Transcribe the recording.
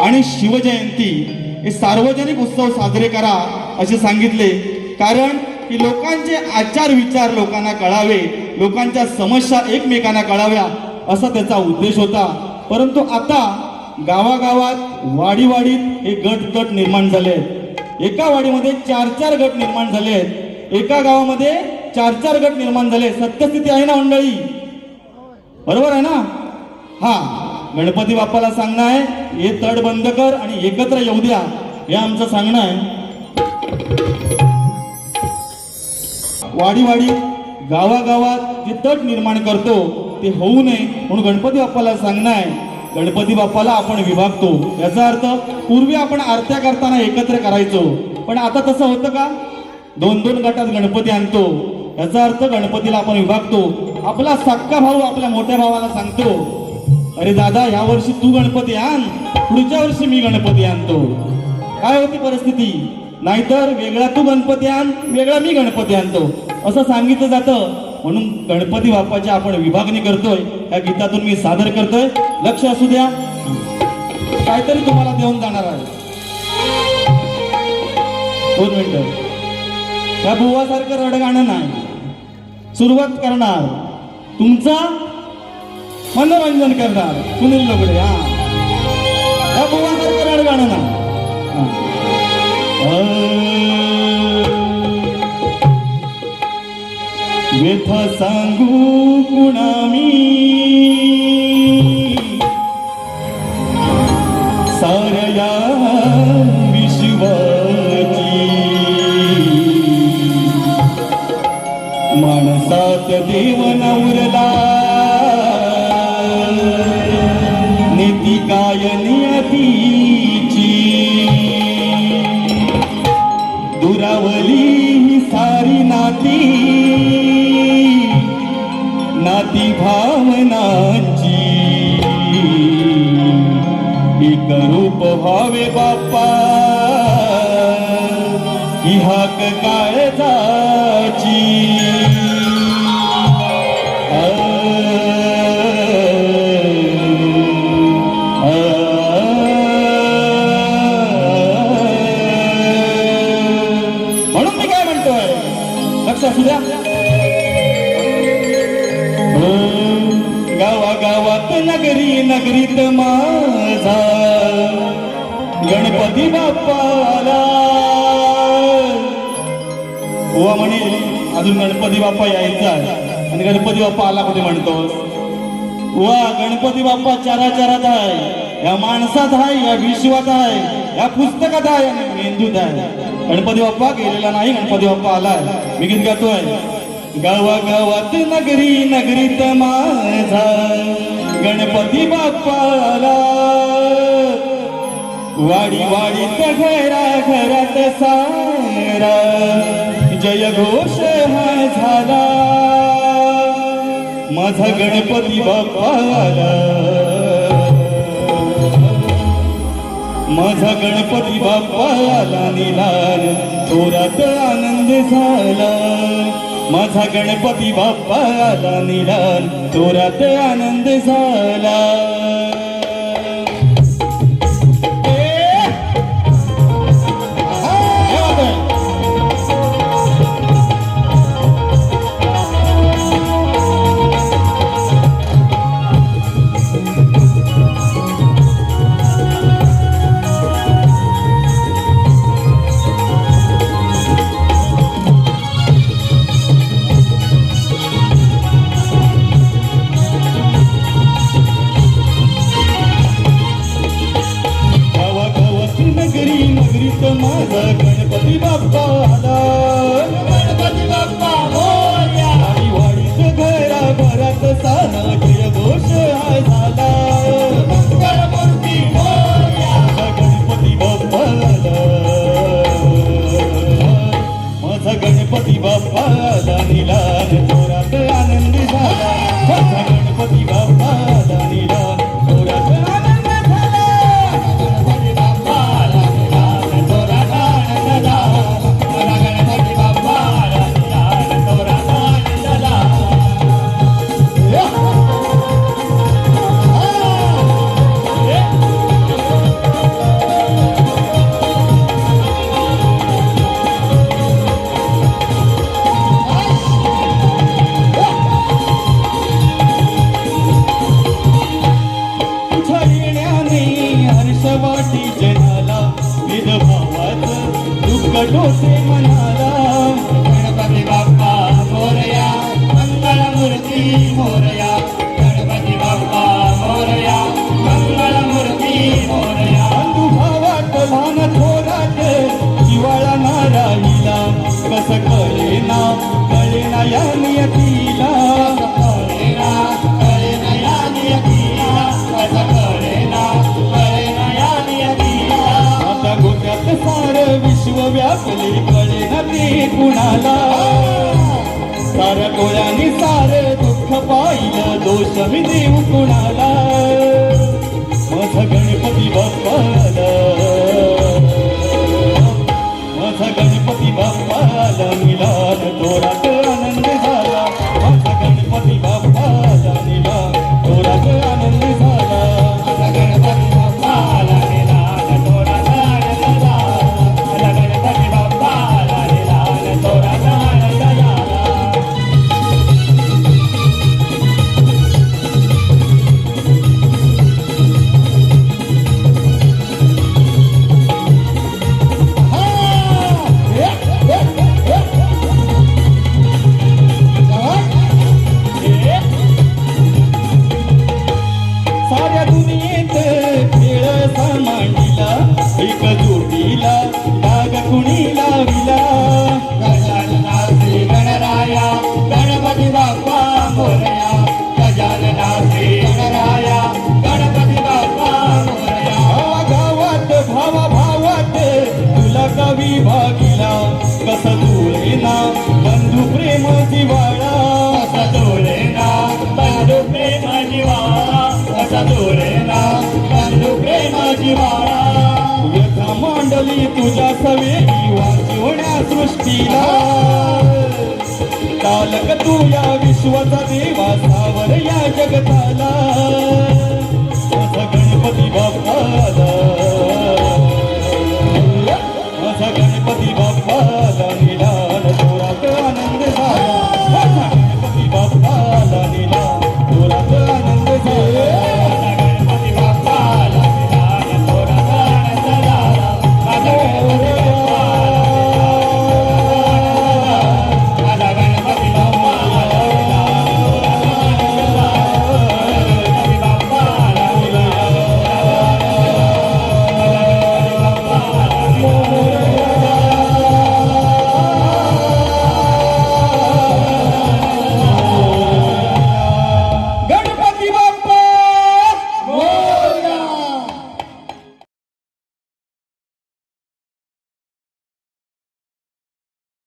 आणि शिवजयंती हे सार्वजनिक उत्सव साजरे करा असे सांगितले. कारण की लोकांचे आचार विचार लोकांना कळावे लोकांच्या समस्या एकमेकांना कळाव्या असा त्याचा उद्देश होता. परंतु आता गावागावात वाडीवाडीत हे गट गट निर्माण झाले. आहेत एका वाडीमध्ये चार चार गट निर्माण झाले. आहेत एका गावामध्ये चार चार गट निर्माण झाले. सत्यस्थिती आहे ना मंडळी? बरोबर आहे ना? हा. गणपती बाप्पाला सांगणं आहे हे तड बंद कर आणि एकत्र येऊ द्या. हे आमचं सांगणं आहे. वाडी वाडी गावागावात जे तट निर्माण करतो ते होऊ नये म्हणून गणपती बाप्पाला सांगणं आहे. गणपती बाप्पाला आपण विभागतो. याचा अर्थ पूर्वी आपण आरत्या करताना एकत्र करायचो. पण आता तसं होतं का? दोन दोन गटात गणपती आणतो. याचा अर्थ गणपतीला आपण विभागतो. आपला सक्का भाऊ आपल्या मोठ्या भावाला सांगतो. अरे दादा या वर्षी तू गणपती आण. पुढच्या वर्षी मी गणपती आणतो. काय होती परिस्थिती? नाहीतर वेगळा तू गणपती आण वेगळा मी गणपती आणतो. असं सांगितलं जातं. म्हणून गणपती बाप्पाची आपण विभागणी करतोय. या गीतातून मी सादर करतोय. लक्ष असू द्या. काहीतरी तुम्हाला देऊन जाणार आहे. दोन मिनिटं. या बुवासारखं रडगाणं नाही. सुरुवात करणार. तुमचा मनोरंजन करणार. सुनील लोगडे हा त्या बुवासारखं रडगाणं नाही हा. व्यथा सांगू कुणा मी सारया विश्वाची. माणसात देव नवरला. बाप्पा. ही हाक काळजाची आ, म्हणून मी काय म्हणतोय? लक्ष असू द्या हो, गावागावात नगरी नगरीत माझा गणपती बाप्पाला. बुवा म्हणे अजून गणपती बाप्पा यायचा आणि गणपती बाप्पा आला कुठे म्हणतो? वा गणपती बाप्पा चारा चारात आहे. या माणसात आहे या विश्वात आहे या पुस्तकात आहे आणि मेंदूत आहे. गणपती बाप्पा गेलेला नाही गणपती बाप्पा आलाय मी गीत गातोय. गावागावात नगरी नगरीत माझा गणपती बाप्पा आला वाडी वाडीत घरा घरात सारा जय घोष हा झाला. माझा गणपती बाप्पा माझा गणपती बाप्पाला निलाल. थोरात आनंद झाला. माझा गणपती बाप्पाला निलाल. थोरात आनंद झाला. असली कळे कळेना कुणाला? साऱ्या डोळ्यांनी सारे दुःख पाहिलं दोष मी देऊ कुणाला? विभागिला कस डोळे ना बंधू प्रेम जिवाळा असा डोळे ना बंधू प्रेम जिवाळा असा डोळे ना बंधू प्रेम जिवाळा. व्यथा मांडली तुझ्या सवेरी वाचवण्या सृष्टीला. कालक तू या विश्वाचा देवा सावर या जगताला. गणपती बाप्पाला.